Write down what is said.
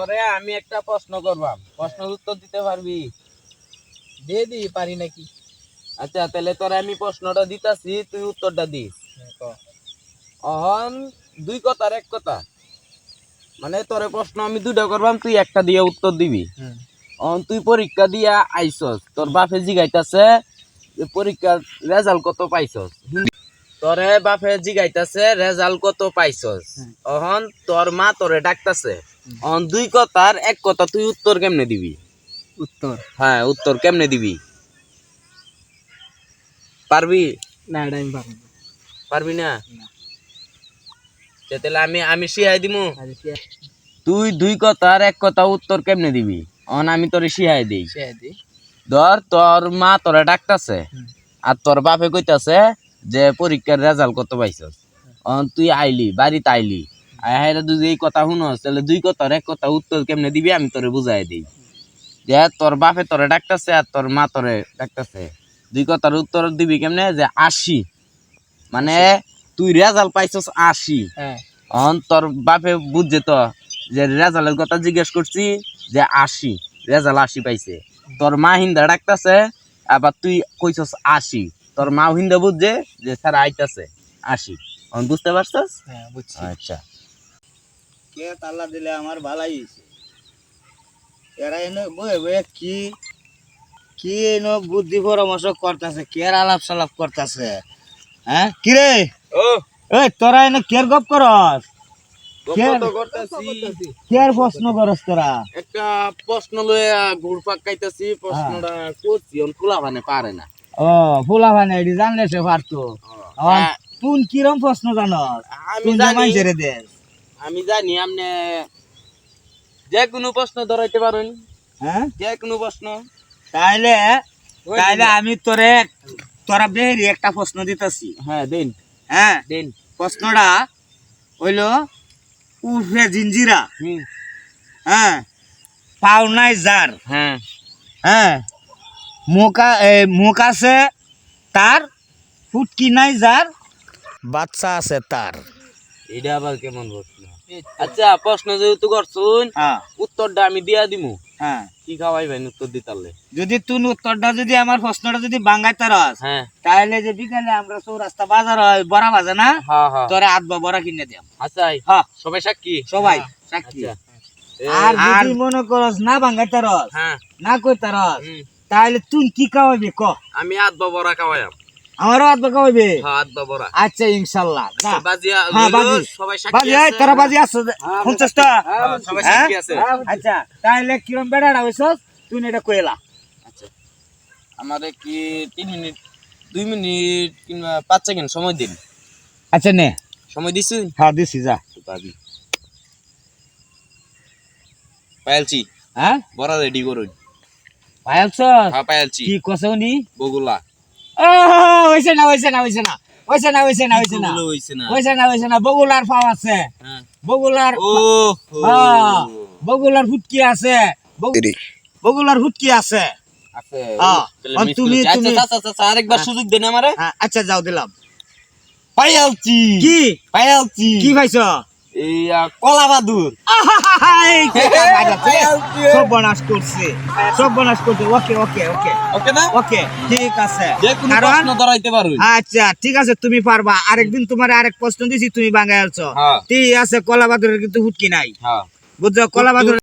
তোরে আমি একটা প্রশ্ন করবাম। প্রশ্নের উত্তর দিতে পারবি? দিয়ে দি পারি নাকি? আচ্ছা তাহলে তোরে আমি প্রশ্নটা দিতাছি তুই উত্তরটা দি। অহন দুই কথার এক কথা। মানে তোরে প্রশ্ন আমি দুইটা করবাম তুই একটা দিয়ে উত্তর দিবি। অহন তুই পরীক্ষা দিয়া আইসস তোর বাপে জিগাইতাছে যে পরীক্ষার রেজাল্ট কত পাইছস? তোরে বাপে জিগাইতাছে রেজাল্ট কত পাইছস? অহন তোর মা তোরে ডাকতাছে। অহন দুই কথার এক কথা তুই উত্তর কেমনে দিবি? উত্তর। হ্যাঁ উত্তর কেমনে দিবি? পারবি? না এটা আমি পারব পারবি না। তাহলে আমি আমি শিখাই দিমু। তুই দুই কথার এক কথা উত্তর কেমনে দিবি? অন আমি তোরে শিখাই দিই। ধর তোর মা তোরে ডাকতাছে। আর তোর বাপে কইতাছে যে পরীক্ষার রেজাল্ট কত পাইছস? অন তুই আইলি বাড়িতে আইলি। আইহাইরা তুই এই কথা শুনস তাহলে দুই কথার এক কথা উত্তর কেমনে দিবি আমি তোরে বুঝাই দিই। যে তোর বাপে তোরে ডাকতাছে আর তোর মা তোরে ডাকতাছে। দুই কথার উত্তর দিবি কেমনে? যে আশি। মানে তুই রেজাল্ট পাইছস আশি। হ্যাঁ। অন তোর বাপে বুঝছে তো যে রেজাল্টের কথা জিজ্ঞেস করছি যে আশি। রেজাল্ট আশি পাইছে। তোর মা হিন্দা ডাকতাছে আবার তুই কইছস আশি। তোর মা হিন্দা বুঝছে যে স্যার আইতাছে আশি অন বুঝতে পারছস? হ্যাঁ বুঝছি। আচ্ছা। কে তাল্লা দিলে আমার ভালাই হয়েছে এরা এনে বয়ে বয়ে কি কি এনে বুদ্ধি পরামর্শ করতেছে কের আলাপ সালাপ করতেছে? হ্যাঁ? কি রে? ও। এই তোরা এনে কের গপ করস? কে- গপ্প কের প্রশ্ন করস তোরা? একটা প্রশ্ন লয়ে ঘুরপাক খাইতাছি প্রশ্নটা করছি খোলা মানে পারে না। ও ফুলা এটি জানলে সে পারতো। হ্যাঁ, কিরম প্রশ্ন আমি জানি। আমি জানি আপনি যে কোনো প্রশ্ন ধরাইতে পারেন। হ্যাঁ? যে কোনো প্রশ্ন। তাইলে তাইলে আমি তোরে তোরা বেরি একটা প্রশ্ন দিতেছি। হ্যাঁ দিন। হ্যাঁ? দিন। প্রশ্নটা হইল উর্ফে জিঞ্জিরা। হ্যাঁ? পাও নাই যার হ্যাঁ। হ্যাঁ? মুখা এ, মুখ আছে তার ফুটকি নাই যার বাচ্চা আছে তার। এটা আবার কেমন প্রশ্ন? আচ্ছা প্রশ্ন যেহেতু করছুন হ্যাঁ। উত্তরটা আমি দিয়া দিমু। হ্যাঁ। কি খাওয়াইবেন উত্তর দিতালে? যদি তুই উত্তরটা যদি আমার প্রশ্নটা যদি বাঙ্গাই তারস হ্যাঁ। তাহলে যে বিকালে আমরা চৌরাস্তা বাজার হয় বড়া বাজে না? হ্যাঁ হ্যাঁ। তোরে আধ বা বড়া কিনে দিয়াম। আচ্ছা হ্যাঁ। সবাই সাক্ষী? সবাই সাক্ষী। আচ্ছা। আর যদি মনে করস না বাঙ্গাই তারস হ্যাঁ। না কই তারস। তাহলে তুই কি খাওয়াবি? ক। আমি আধ বড়া খাওয়াইম আমারও আধ বা খাওয়াবি? হ্যাঁ আধ বড়া আচ্ছা ইনশাল্লাহ। বাজিয়া হ্যাঁ, বাজি। সবাই সাক্ষী বাজি আছে? তোরা বাজি আছে হ্যাঁ, সবাই হ্যাঁ? সাক্ষী আছে। আচ্ছা তাহলে কিরম বেড়াটা হইছস তুই এটা কইলা আচ্ছা। আমারে কি তিন মিনিট দুই মিনিট কিংবা পাঁচ সেকেন্ড সময় দিন। আচ্ছা নে। সময় দিছি? হ্যাঁ দিছি যা। পাবি পাইলছি হ্যাঁ? বড়া রেডি করুন। পাইলছস হ্যাঁ পাইলছি কি কসৌনি বগুলা। ও হইছে না হইছে না হইছে না। হইছে না হইছে না হইছে না। হইছে না। হইছে না হইছে না। বগুলার পাও আছে। হ্যাঁ। বগুলার ও হ্যাঁ, বগুলার ফুটকি আছে। বগ- বগুলার ফুটকি আছে। আছে। হ্যাঁ, miss তুমি- আচ্ছা, তুমি- আচ্ছা, আচ্ছা, আচ্ছা, আরেকবার সুযোগ দেন আমারে। হ্যাঁ, আচ্ছা যাও দিলাম। পাইলছি কি? পাইলছি কি পাইছ এই আহ, কলা বাদুর। এই যে বাজাতে সব করছে সব বনাশ করছে। ওকে ওকে ওকে। ওকে না? ওকে ঠিক আছে। যে কোনো প্রশ্ন ধরাইতে পারো আচ্ছা ঠিক আছে তুমি পারবা। আরেকদিন তোমার আরেক প্রশ্ন দিছি তুমি বাঙাই আছো হ্যাঁ। ঠিক আছে কলাবাদুরের কিন্তু হুটকি নাই। হ্যাঁ। বুঝছ কলা বাদুর